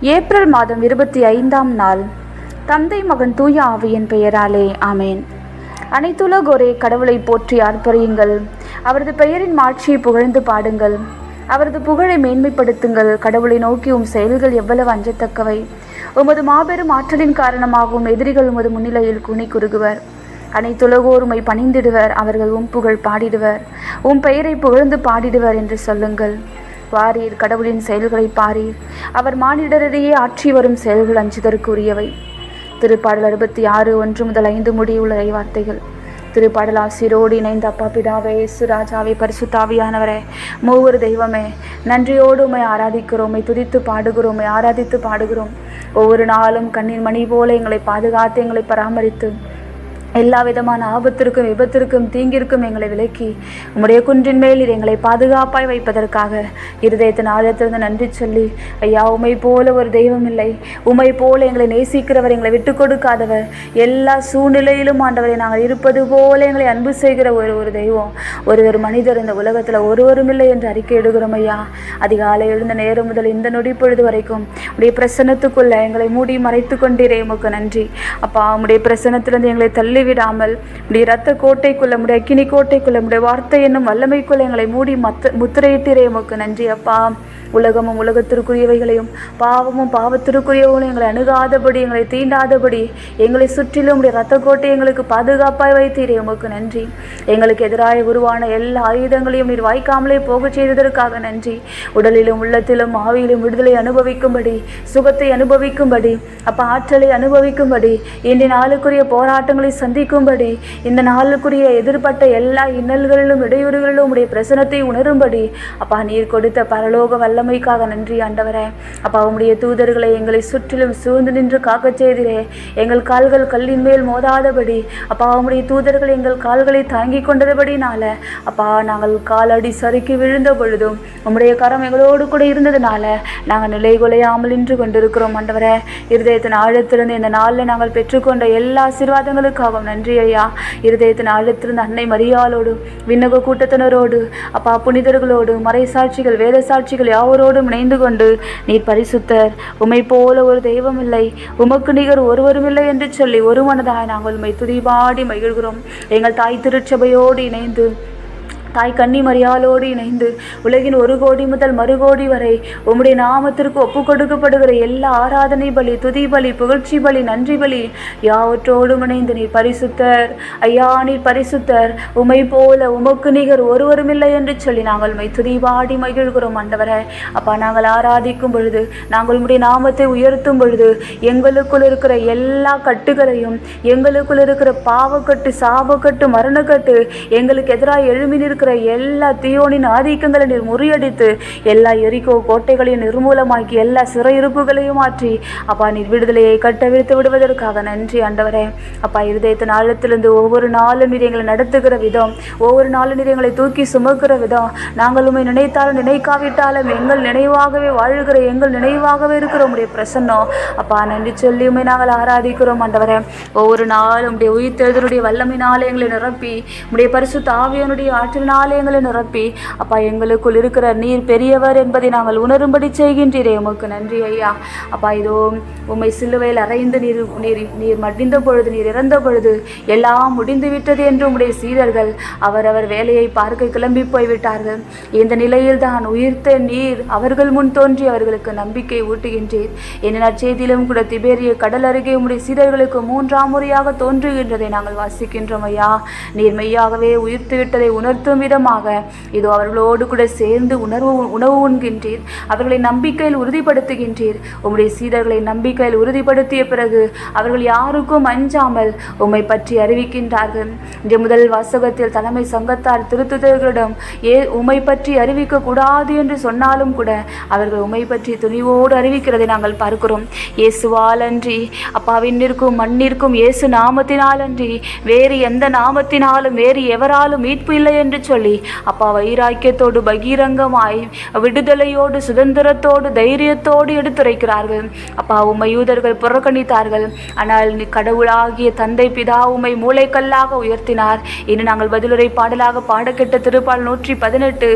April மாதம் இருபத்தி ஐந்தாம் நாள். தந்தை மகன் தூய ஆவியின் பெயராலே ஆமேன். அனைத்துலகோரே கடவுளை போற்றி ஆர்ப்பரியுங்கள். அவரது பெயரின் மாட்சியை புகழ்ந்து பாடுங்கள். அவரது புகழை மேன்மைப்படுத்துங்கள். கடவுளை நோக்கி உம் செயல்கள் எவ்வளவு அஞ்சத்தக்கவை. உமது மாபெரும் ஆற்றலின் காரணமாகவும் எதிரிகள் உமது முன்னிலையில் குனி குறுகுவர். அனைத்துலகோருமை பணிந்திடுவர். அவர்கள் உம் புகழ் பாடிடுவர். உம் பெயரை புகழ்ந்து பாடிடுவர் என்று சொல்லுங்கள். வாரீர் கடவுளின் செயல்களை பாரீர். அவர் மானிடரிடையே ஆற்றி வரும் செயல்கள் அஞ்சுதற்குரியவை. திருப்பாடல் அறுபத்தி ஆறு ஒன்று முதல் ஐந்து முடியுள்ள வார்த்தைகள் திருப்பாடல் ஆசிரோடு இணைந்த அப்பா பிதாவே சுராஜாவே பரிசுத்தாவியானவரே மூவர் தெய்வமே நன்றியோடு உமை ஆராதிக்கிறோம் உம்மை துதித்து பாடுகிறோம் ஆராதித்து பாடுகிறோம். ஒவ்வொரு நாளும் கண்ணின் மணி போல எங்களை பாதுகாத்து எங்களை பராமரித்து எல்லா விதமான ஆபத்திற்கும் விபத்திற்கும் தீங்கிற்கும் எங்களை விலக்கி உம்முடைய குன்றின் மேல் இது எங்களை பாதுகாப்பாய் வைப்பதற்காக இருதயத்தின் ஆழத்திலிருந்து நன்றி சொல்லி ஐயா உமை போல ஒரு தெய்வம் இல்லை. உமை போல எங்களை நேசிக்கிறவர் எங்களை விட்டு கொடுக்காதவர். எல்லா சூழ்நிலையிலும் ஆண்டவரை நாங்கள் இருப்பது போல எங்களை அன்பு செய்கிற ஒரு ஒரு தெய்வம். ஒரு ஒரு மனிதர் இந்த உலகத்தில் ஒருவரும் இல்லை என்று அறிக்கை எடுகிறோம் ஐயா. அதிகாலை எழுந்த நேரம் முதல் இந்த நொடி பொழுது வரைக்கும் உடைய பிரசனத்துக்குள்ள எங்களை மூடி மறைத்து கொண்டீரே உமக்கு நன்றி. அப்பா உம்முடைய பிரசன்னத்திலிருந்து எங்களை தள்ளி விடாமல் உடைய இரத்த கோட்டைக்குள்ள உடைய அக்கினி கோட்டைக்குள்ள உடைய வார்த்தை என்னும் வல்லமைக்குள்ள எங்களை மூடி மத்த முத்திரையிட்டிரே உமக்கு நன்றி அப்பா. உலகமும் உலகத்திற்குரியவைகளையும் பாவமும் பாவத்திற்குரியவங்களும் எங்களை அணுகாதபடி எங்களை தீண்டாதபடி எங்களை சுற்றிலும் உடைய இரத்த கோட்டை எங்களுக்கு பாதுகாப்பாய் வைத்தீரே. உமக்கு நன்றி. எங்களுக்கு எதிராக உருவான எல்லா ஆயுதங்களையும் நீர் வாய்க்காமலே போகச் செய்ததற்காக நன்றி. உடலிலும் உள்ளத்திலும் ஆவியிலும் விடுதலை அனுபவிக்கும்படி சுகத்தை அனுபவிக்கும்படி அப்ப ஆற்றலை அனுபவிக்கும்படி இன்றைய நாளுக்குரிய போராட்டங்களை சந்திக்கும்படி இந்த நாளுக்குரிய எதிர்பட்ட எல்லா இன்னல்களிலும் இடையூறுகளிலும் உடைய பிரசனத்தை உணரும்படி அப்பா நீர் கொடுத்த பரலோக வல்ல வல்லமைக்காக நன்றி ஆண்டவரே. அப்பா உம்முடைய தூதர்களை எங்களை சுற்றிலும் சூழ்ந்து நின்று காக்கச் செய்திரே. எங்கள் கால்கள் கல்லின் மேல் மோதாதபடி அப்பா உம்முடைய தூதர்கள் எங்கள் கால்களை தாங்கிக் கொண்டதுபடினால அப்பா நாங்கள் காலடி சறுக்கி விழுந்த பொழுதும் உம்முடைய கரம் எங்களோடு கூட இருந்ததுனால நாங்கள் நிலை குலையாமல் நின்று கொண்டிருக்கிறோம் ஆண்டவரே. இருதயத்தின் ஆழத்திலிருந்து இந்த நாளில் நாங்கள் பெற்றுக்கொண்ட எல்லா ஆசீர்வாதங்களுக்காகவும் நன்றி ஐயா. இருதயத்தின் ஆழத்திலிருந்து அன்னை மரியாளோடு விண்ணக கூட்டத்தினரோடு அப்பா புனிதர்களோடு மறைசாட்சிகள் வேத சாட்சிகள் அவரோடு இணைந்து கொண்டு நீர் பரிசுத்தர் உமை போல ஒரு தெய்வம் இல்லை. உமக்கு நிகர் ஒருவரும் இல்லை என்று சொல்லி ஒரு மனதாய் நாங்கள் உண்மை துதிபாடி மகிழ்கிறோம். எங்கள் தாய் திருச்சபையோடு இணைந்து தாய் கன்னி மரியாளோடு இணைந்து உலகின் ஒரு கோடி முதல் மறுகோடி வரை உம்முடைய நாமத்திற்கு ஒப்பு கொடுக்கப்படுகிற எல்லா ஆராதனை பலி துதி பலி புகழ்ச்சி பலி நன்றி பலி யாவற்றோடும் இணைந்து நீர் பரிசுத்தர். ஐயா நீர் பரிசுத்தர். உமை போல உமக்கு நிகர் ஒருவரும் இல்லை என்று சொல்லி நாங்கள் உம்மை துதிபாடி மகிழ்கிறோம் ஆண்டவரே. அப்பா நாங்கள் ஆராதிக்கும் பொழுது நாங்கள் உம்முடைய நாமத்தை உயர்த்தும் பொழுது எங்களுக்குள் இருக்கிற எல்லா கட்டுகளையும் எங்களுக்குள் இருக்கிற பாவக்கட்டு சாபக்கட்டு மரணக்கட்டு எங்களுக்கு எதிராக எழுமி நிற்கிற எல்லா தியோனின் ஆதிக்கங்களை நீர் முறியடித்து எல்லா எரிக்கோ கோட்டைகளையும் நிர்மூலமாக்கி எல்லா சிறையிருப்புகளையும் மாற்றி அப்பா நீர் விடுதலையை கட்டவிழ்த்து விடுவதற்காக நன்றி ஆண்டவரே. அப்பா இருதயத்தின் ஆழத்திலிருந்து ஒவ்வொரு நாளும் நீர் எங்களை நடத்துகிற விதம் ஒவ்வொரு நாளும் நீர் எங்களை தூக்கி சுமக்கிற விதம் நாங்கள் உண்மை நினைத்தாலும் நினைக்காவிட்டாலும் எங்கள் நினைவாகவே வாழுகிற எங்கள் நினைவாகவே இருக்கிற உடைய பிரசன்னம். அப்பா நன்றி சொல்லி உண்மை நாங்கள் ஆராதிக்கிறோம் ஆண்டவரே. ஒவ்வொரு நாளும் உடைய உயிர்த்தெழுதனுடைய வல்லமினாலே எங்களை நிரப்பி உடைய பரிசு தாவியனுடைய ஆற்றில் ஆலயங்களை நிரப்பி அப்பா எங்களுக்குள் இருக்கிற நீர் பெரியவர் என்பதை நாங்கள் உணரும்படி செய்கின்றீரே. உமக்கு நன்றி ஐயா. அப்பா இதோ உம்மை சிலுவையில் அறைந்து நீர் நீர் நீர் மடிந்த பொழுது நீர் இறந்த பொழுது எல்லாம் முடிந்து விட்டது என்று உம்முடைய சீடர்கள் அவரவர் வேலையை பார்க்க கிளம்பி போய்விட்டார்கள். இந்த நிலையில் தான் உயிர்த்த நீர் அவர்கள் முன் தோன்றி அவர்களுக்கு நம்பிக்கை ஊட்டுகின்றீர். என்ன நற்செய்தியிலும் கூட திபேரிய கடல் அருகே உம்முடைய சீடர்களுக்கு மூன்றாம் முறையாக தோன்றுகின்றதை நாங்கள் வாசிக்கின்றோம் ஐயா. நீர் மெய்யாகவே உயிர்த்து விட்டதை உணர்த்தும் விதமாக. இதோ அவர்களோடு கூட சேர்ந்து உணர்வு உணவு உண்கின்றீர். அவர்களை நம்பிக்கையில் உறுதிப்படுத்துகின்றீர். உம்முடைய சீடர்களை நம்பிக்கையில் உறுதிப்படுத்திய பிறகு அவர்கள் யாருக்கும் அஞ்சாமல் உம்மை பற்றி அறிவிக்கின்றார்கள். இன்று முதல் வாசகத்தில் தலைமை சங்கத்தார் திருத்துதர்களிடம் ஏ உம்மை பற்றி அறிவிக்க கூடாது என்று சொன்னாலும் கூட அவர்கள் உம்மை பற்றி துணிவோடு அறிவிக்கிறதை நாங்கள் பார்க்கிறோம். இயேசுவாலன்றி அப்பாவின்னிற்கும் மண்ணிற்கும் இயேசு நாமத்தினாலன்றி வேறு எந்த நாமத்தினாலும் வேறு எவராலும் மீட்பு இல்லை என்று சொல்லி அப்பா வைராக்கியத்தோடு பகிரங்கமாய் விடுதலையோடு சுதந்திரத்தோடு தைரியத்தோடு எடுத்துரைக்கிறார்கள் அப்பா உம்மை யூதர்கள் புறக்கணித்தார்கள் ஆனால் கடவுளாகிய தந்தை பிதா உம்மை மூளைக்கல்லாக உயர்த்தினார் இனி நாங்கள் பதிலுரை பாடலாக பாடக்கெட்ட திருப்பால் நூற்றி பதினெட்டு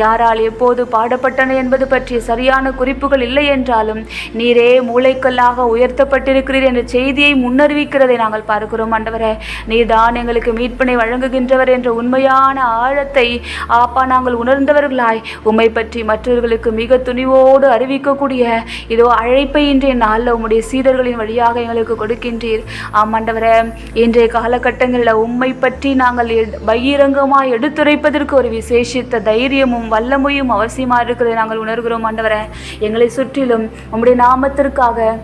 யாரால் எப்போது பாடப்பட்டன என்பது பற்றிய சரியான குறிப்புகள் இல்லை என்றாலும் நீரே மூளைக்கல்லாக உயர்த்தப்பட்டிருக்கிறீர் என்ற செய்தியை முன்னறிவிக்கிறதை நாங்கள் பார்க்கிறோம் ஆண்டவரே. நீர்தான் எங்களுக்கு மீட்பினை வழங்குகின்றவர் என்ற உண்மையான ஆழத்தை ஆப்பா நாங்கள் உணர்ந்தவர்களாய் உம்மை பற்றி மற்றவர்களுக்கு மிக துணிவோடு அறிவிக்கக்கூடிய இதோ அழைப்பை இன்றைய நாளில் உம்முடைய சீடர்களின் வழியாக எங்களுக்கு கொடுக்கின்றீர். ஆமாண்டவரே இன்றைய காலகட்டங்களில் உம்மை பற்றி நாங்கள் எ- எடுத்துரைப்பதற்கு ஒரு விசேஷித்த தைரியமும் வல்லமையும் அவசியமாக இருக்கிறதை நாங்கள் உணர்கிறோம் ஆண்டவரே. எங்களை சுற்றிலும் உம்முடைய நாமத்திற்காக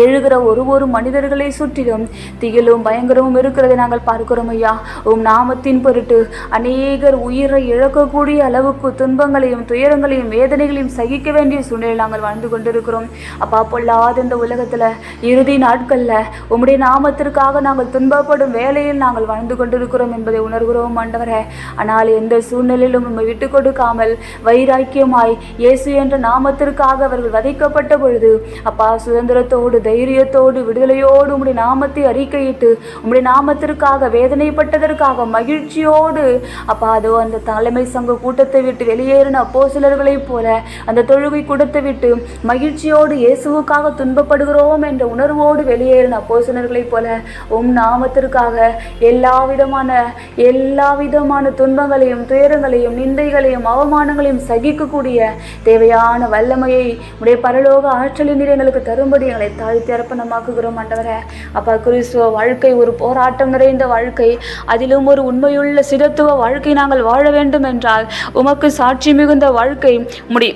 எழுகிற ஒரு ஒரு மனிதர்களை சுற்றிலும் திகிலும் பயங்கரமும் இருக்கிறதை நாங்கள் பார்க்கிறோம் ஐயா. உம் நாமத்தின் பொருட்டு அநேகர் உயிரை இழக்கக்கூடிய அளவுக்கு துன்பங்களையும் துயரங்களையும் வேதனைகளையும் சகிக்க வேண்டிய சூழ்நிலை நாங்கள் வாழ்ந்து கொண்டிருக்கிறோம். அப்பா பொல்லாத இந்த உலகத்தில் இறுதி நாட்களில் உம்முடைய நாமத்திற்காக நாங்கள் துன்பப்படும் வேலையில் நாங்கள் வாழ்ந்து கொண்டிருக்கிறோம் என்பதை உணர்கிறோம் ஆண்டவரே. ஆனால் எந்த சூழ்நிலையிலும் நம்மை விட்டு கொடுக்காமல் வைராக்கியமாய் இயேசு என்ற நாமத்திற்காக அவர்கள் வதைக்கப்பட்ட பொழுது அப்பா சுதந்திரத்தோடு தைரியத்தோடு விடுதலையோடு உம்முடைய நாமத்தை அறிக்கையிட்டு உம்முடைய நாமத்திற்காக வேதனைப்பட்டதற்காக மகிழ்ச்சியோடு அப்பா அதோ அந்த தலைமை சங்க கூட்டத்தை விட்டு வெளியேறின அப்போஸ்தலர்களைப் போல அந்த தொழுகை கூட்டத்தை விட்டு மகிழ்ச்சியோடு இயேசுவுக்காக துன்பப்படுகிறோம் என்ற உணர்வோடு வெளியேறின அப்போஸ்தலர்களைப் போல உம் நாமத்திற்காக எல்லா விதமான எல்லா விதமான துன்பங்களையும் துயரங்களையும் நிந்தைகளையும் அவமானங்களையும் சகிக்கக்கூடிய தேவையான வல்லமையை உடைய பரலோக ஆற்றலின் எங்களுக்கு தரும்படி எங்களை தாழ்த்தி அர்ப்பணமாக்குகிறோம் ஆண்டவரே. அப்பா கிறிஸ்துவ வாழ்க்கை ஒரு போராட்டம் நிறைந்த வாழ்க்கை. அதிலும் ஒரு உண்மையுள்ள சிறத்துவ வாழ்க்கை நாங்கள் வாழ வேண்டும் என்றால் உமக்கு சாட்சி மிகுந்த வாழ்க்கை முடி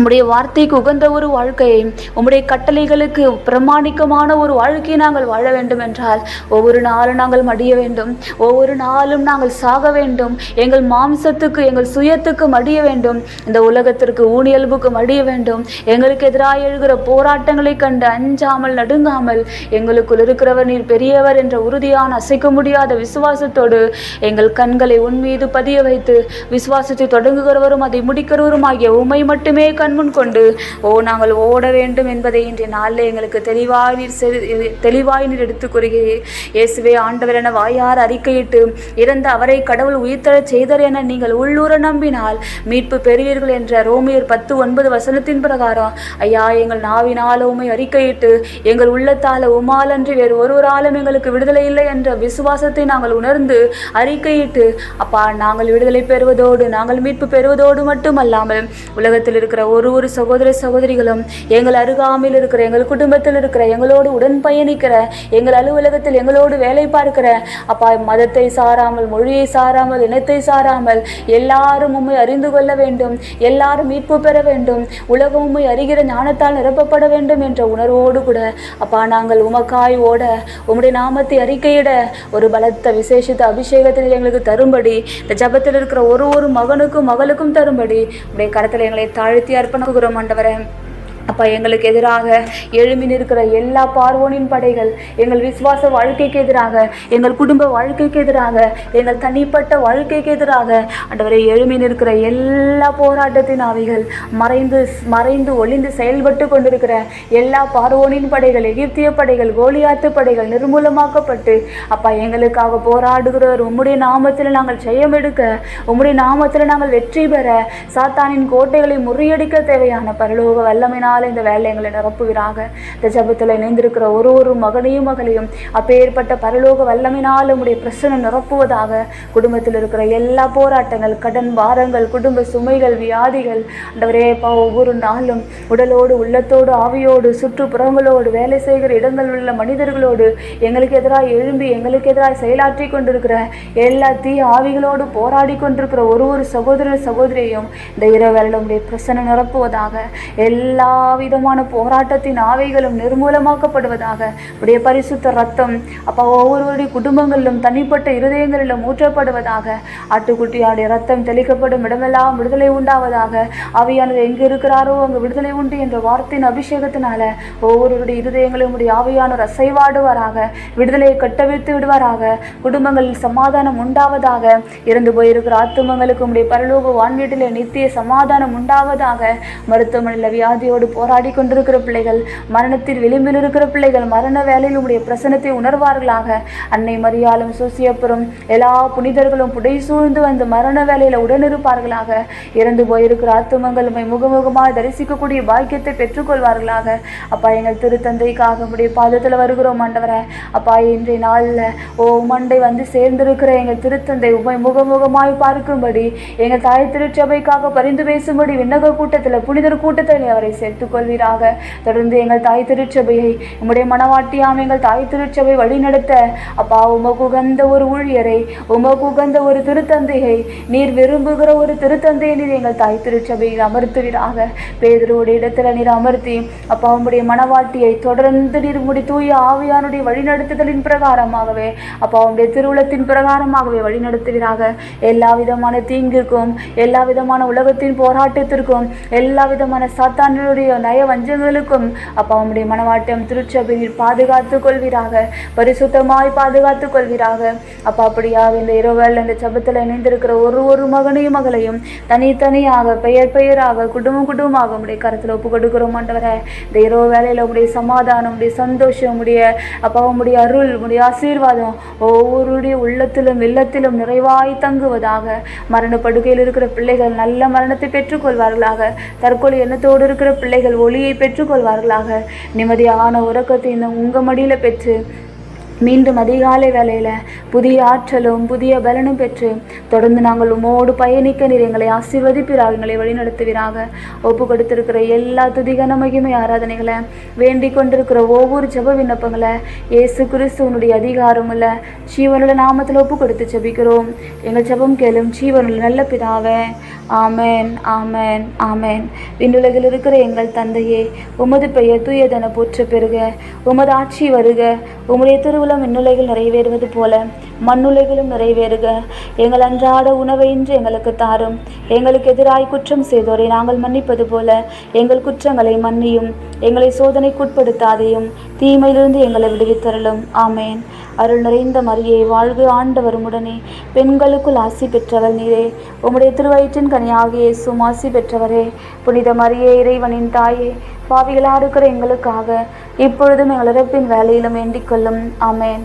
உம்முடைய வார்த்தைக்கு உகந்த ஒரு வாழ்க்கையை உம்முடைய கட்டளைகளுக்கு பிரமாணிக்கமான ஒரு வாழ்க்கையை நாங்கள் வாழ வேண்டும் என்றால் ஒவ்வொரு நாளும் நாங்கள் மடிய வேண்டும் ஒவ்வொரு நாளும் நாங்கள் சாக வேண்டும் எங்கள் மாம்சத்துக்கு எங்கள் சுயத்துக்கு மடிய வேண்டும் இந்த உலகத்திற்கு ஊனியல்புக்கு மடிய வேண்டும் எங்களுக்கு எதிராக எழுகிற போராட்டங்களை கண்டு அஞ்சாமல் நடுங்காமல் எங்களுக்குள் இருக்கிறவர் நீர் பெரியவர் என்ற உறுதியான அசைக்க முடியாத விசுவாசத்தோடு எங்கள் கண்களை உன் மீது பதிய வைத்து விசுவாசத்தை தொடங்குகிறவரும் அதை முடிக்கிறவரும் ஆகிய உமை மட்டுமே கண் கண்முன் கொண்டு ஓ நாங்கள் ஓட வேண்டும் என்பதை இன்றைய நாளில் எங்களுக்கு தெளிவாய் நீர் செ- தெளிவாய் நீர் எடுத்துக் கூறுகிறீர் இயேசுவே ஆண்டவர் என வாயார் அறிக்கையிட்டு இறந்த அவரை கடவுள் உயிர்த்தழச் செய்தர் என நீங்கள் உள்ளூர நம்பினால் மீட்பு பெறுவீர்கள் என்ற ரோமியர் பத்து ஒன்பது வசனத்தின் பிரகாரம் ஐயா எங்கள் நாவினால் உமை அறிக்கையிட்டு எங்கள் உள்ளத்தால் உமாலன்றி வேறு ஒருவராலும் எங்களுக்கு விடுதலை இல்லை என்ற விசுவாசத்தை நாங்கள் உணர்ந்து அறிக்கையிட்டு அப்பா நாங்கள் விடுதலை பெறுவதோடு நாங்கள் மீட்பு பெறுவதோடு மட்டுமல்லாமல் உலகத்தில் இருக்கிற ஒரு ஒரு ஒரு சகோதர சகோதரிகளும் எங்கள் அருகாமையில் இருக்கிற எங்கள் குடும்பத்தில் இருக்கிற எங்களோடு உடன் பயணிக்கிற எங்கள் அலுவலகத்தில் எங்களோடு வேலை பார்க்கிற அப்பா மதத்தை சாராமல் மொழியை சாராமல் இனத்தை சாராமல் எல்லாரும் உண்மை அறிந்து கொள்ள வேண்டும் எல்லாரும் மீட்பு பெற வேண்டும் உலகம் அறிகிற ஞானத்தால் நிரப்பப்பட வேண்டும் என்ற உணர்வோடு கூட அப்பா நாங்கள் உமக்காய் ஓட உம்முடைய நாமத்தை அறிக்கையிட ஒரு பலத்த விசேஷித்த அபிஷேகத்தில் எங்களுக்கு தரும்படி இந்த ஜபத்தில் இருக்கிற ஒரு ஒரு மகனுக்கும் மகளுக்கும் தரும்படி உடைய கரத்தில் எங்களை தாழ்த்தி அர்ப்பணிக்கிறோம் ஆண்டவரே. அப்பா எங்களுக்கு எதிராக எழுமி நிற்கிற எல்லா பார்வோனின் படைகள் எங்கள் விசுவாச வாழ்க்கைக்கு எதிராக எங்கள் குடும்ப வாழ்க்கைக்கு எதிராக எங்கள் தனிப்பட்ட வாழ்க்கைக்கு எதிராக ஆண்டவரை எழுமி நிற்கிற எல்லா போராட்டத்தின் அவைகள் மறைந்து மறைந்து ஒளிந்து செயல்பட்டு கொண்டிருக்கிற எல்லா பார்வோனின் படைகள் எகிப்திய படைகள் கோலியாத்து படைகள் நிர்மூலமாக்கப்பட்டு அப்பா எங்களுக்காக போராடுகிறவர் உம்முடைய நாமத்தில் நாங்கள் ஜெயம் எடுக்க உம்முடைய நாமத்தில் நாங்கள் வெற்றி பெற சாத்தானின் கோட்டைகளை முறியடிக்க தேவையான பரலோக வல்லமையினால் இந்த வேலை எங்களை நிரப்புகிறாங்க இந்த ஜபத்தில் இணைந்திருக்கிற ஒரு ஒரு மகனையும் மகளையும் அப்பேற்பட்ட பரலோக வல்லமினால் உம்முடைய பிரச்சனை நிரப்புவதாக குடும்பத்தில் இருக்கிற எல்லா போராட்டங்கள் கடன் பாரங்கள் குடும்ப சுமைகள் வியாதிகள் ஆண்டவரே அப்பா ஒவ்வொரு நாளும் உடலோடு உள்ளத்தோடு ஆவியோடு சுற்றுப்புறங்களோடு வேலை செய்கிற இடங்களில் உள்ள மனிதர்களோடு எங்களுக்கு எதிராக எழும்பி எங்களுக்கு எதிராக செயலாற்றி கொண்டிருக்கிற எல்லா தீய ஆவிகளோடு போராடி கொண்டிருக்கிற ஒரு ஒரு சகோதர சகோதரியையும் இந்த இரவு வேளையில் பிரசனை நிரப்புவதாக எல்லா விதமான போராட்டத்தின் ஆவைகளும் நிர்மூலமாக்கப்படுவதாக. உடைய பரிசுத்த ரத்தம் அப்பா ஒவ்வொருவருடைய குடும்பங்களிலும் தனிப்பட்ட இருதயங்களிலும் ஊற்றப்படுவதாக. ஆட்டுக்குட்டியாடைய ரத்தம் தெளிக்கப்படும் இடமெல்லாம் விடுதலை உண்டாவதாக. ஆவியானவர் எங்கு இருக்கிறாரோ அங்கு விடுதலை உண்டு என்ற வார்த்தையின் அபிஷேகத்தினால ஒவ்வொருவருடைய இருதயங்களும் உடைய ஆவியானவர் அசைவாடுவாராக. விடுதலையை கட்டவிழ்த்து விடுவாராக. குடும்பங்களில் சமாதானம் உண்டாவதாக. இறந்து போயிருக்கிற ஆத்துமங்களுக்கு உடைய பரலோக வான்வீட்டிலே நித்திய சமாதானம் உண்டாவதாக. மருத்துவமனையில் வியாதியோடு போராடி கொண்டிருக்கிற பிள்ளைகள் மரணத்தில் விளிம்பில் இருக்கிற பிள்ளைகள் மரண வேலையில் உங்களுடைய பிரசனத்தை உணர்வார்களாக. அன்னை மரியாளும் சூசியப்புறம் எல்லா புனிதர்களும் புடை சூழ்ந்து வந்து மரண வேலையில் உடனிருப்பார்களாக. இறந்து போயிருக்கிற ஆத்துமங்கள் உண்மை முகமுகமாக தரிசிக்கக்கூடிய பாக்கியத்தை பெற்றுக்கொள்வார்களாக. அப்பா எங்கள் திருத்தந்தைக்காக உடைய பாதத்தில் வருகிறோம் மண்டவரை அப்பா இன்றைய நாளில் ஓ மண்டை வந்து சேர்ந்திருக்கிற எங்கள் திருத்தந்தை உண்மை முகமுகமாய் பார்க்கும்படி எங்கள் தாய் திருச்சபைக்காக பரிந்து பேசும்படி விண்ணக கூட்டத்தில் புனிதர் கூட்டத்தில் அவரை சேர்த்து கொள்வீராக தொடர்ந்து எங்கள் தாய் திருச்சபையை உம்முடைய மனவாட்டியாம் எங்கள் தாய் திருச்சபை வழிநடத்த. அப்பா உமக்கு உகந்த ஒரு ஊழியரை உமக்கு உகந்த ஒரு திருத்தந்தையை நீர் விரும்புகிற ஒரு திருத்தந்தையை நீர் எங்கள் தாய் திருச்சபையில் அமர்த்துவீராக. பேதருடைய இடத்துல நீர் அமர்த்தி அப்பா உம்முடைய மனவாட்டியை தொடர்ந்து நீர் உம்முடைய தூய ஆவியானுடைய வழிநடத்துதலின் பிரகாரமாகவே அப்பா உம்முடைய திருவுளத்தின் பிரகாரமாகவே வழிநடத்துவீராக. எல்லா விதமான தீங்கிற்கும் எல்லா விதமான உலகத்தின் போராட்டத்திற்கும் எல்லா விதமான சாத்தானுடைய நய வஞ்சங்களுக்கும் அப்பா உம்முடைய மனவாட்டம் திருச்சபையில் பாதுகாத்து கொள்வீராக. பரிசுத்தமாய் பாதுகாத்து கொள்வீராக. அப்பா அப்படியாக இந்த இரவல் இந்த சபத்தில் இணைந்திருக்கிற ஒரு ஒரு மகனையும் மகளையும் தனித்தனியாக பெயர் பெயராக குடும்பம் குடும்பமாக உடைய கருத்தில் ஒப்பு கொடுக்கிறோம் இந்த இரவு வேலையில் உடைய சமாதானம் உடைய சந்தோஷம் உடைய அப்பா உடைய அருள் உடைய ஆசீர்வாதம் ஒவ்வொருடைய உள்ளத்திலும் இல்லத்திலும் நிறைவாய் தங்குவதாக. மரண படுகையில் இருக்கிற பிள்ளைகள் நல்ல மரணத்தை பெற்றுக்கொள்வார்களாக. தற்கொலை எண்ணத்தோடு இருக்கிற பிள்ளைகள் ஒளியை பெற்றுக்கொள்வார்களாக. நிம்மதியான உறக்கத்தை இந்த உங்கள் மடியில் பெற்று மீண்டும் அதிகாலை வேலையில் புதிய ஆற்றலும் புதிய பலனும் பெற்று தொடர்ந்து நாங்கள் உமோடு பயணிக்க நீர் எங்களை ஆசீர்வதிப்பீராக எங்களை வழிநடத்துவீராக. ஒப்பு கொடுத்திருக்கிற எல்லா துதிகன மகிமை ஆராதனைகளை வேண்டிக் கொண்டிருக்கிற ஒவ்வொரு ஜப விண்ணப்பங்களை இயேசு கிறிஸ்துவனுடைய அதிகாரமுள்ள ஜீவனுள்ள நாமத்தில் ஒப்பு கொடுத்து ஜபிக்கிறோம். எங்கள் ஜபம் கேளும் ஜீவனுள்ள நல்ல பிதாவே ஆமேன் ஆமேன் ஆமேன். விண்ணுலகில் இருக்கிற எங்கள் தந்தையே உமது பெயர் தூயதன போற்ற பெறுக. உமது ஆட்சி வருக. உம்முடைய திருவுளம் நிறைவேறுவது போல மண்ணுலகிலும் நிறைவேறுக. எங்கள் அன்றாட உணவை இன்று எங்களுக்கு தாரும். எங்களுக்கு எதிராய் குற்றம் செய்தோரை நாங்கள் மன்னிப்பது போல எங்கள் குற்றங்களை மன்னியும். எங்களை சோதனைக்குட்படுத்தாதையும் தீமையிலிருந்து எங்களை விடுவித்தரலும் ஆமேன். அருள் நிறைந்த மரியை வாழ்க ஆண்டவருமுடனே. உடனே பெண்களுக்குள் ஆசி பெற்றவள் நீரே. உம்முடைய திருவயிற்றின் கனியாகிய சும் ஆசி பெற்றவரே. புனித மரியே இறைவனின் தாயே பாவிகளாக இருக்கிற எங்களுக்காக இப்பொழுதும் எங்கள் இறப்பின் வேலையிலும் வேண்டிக் கொள்ளும். ஆமேன்.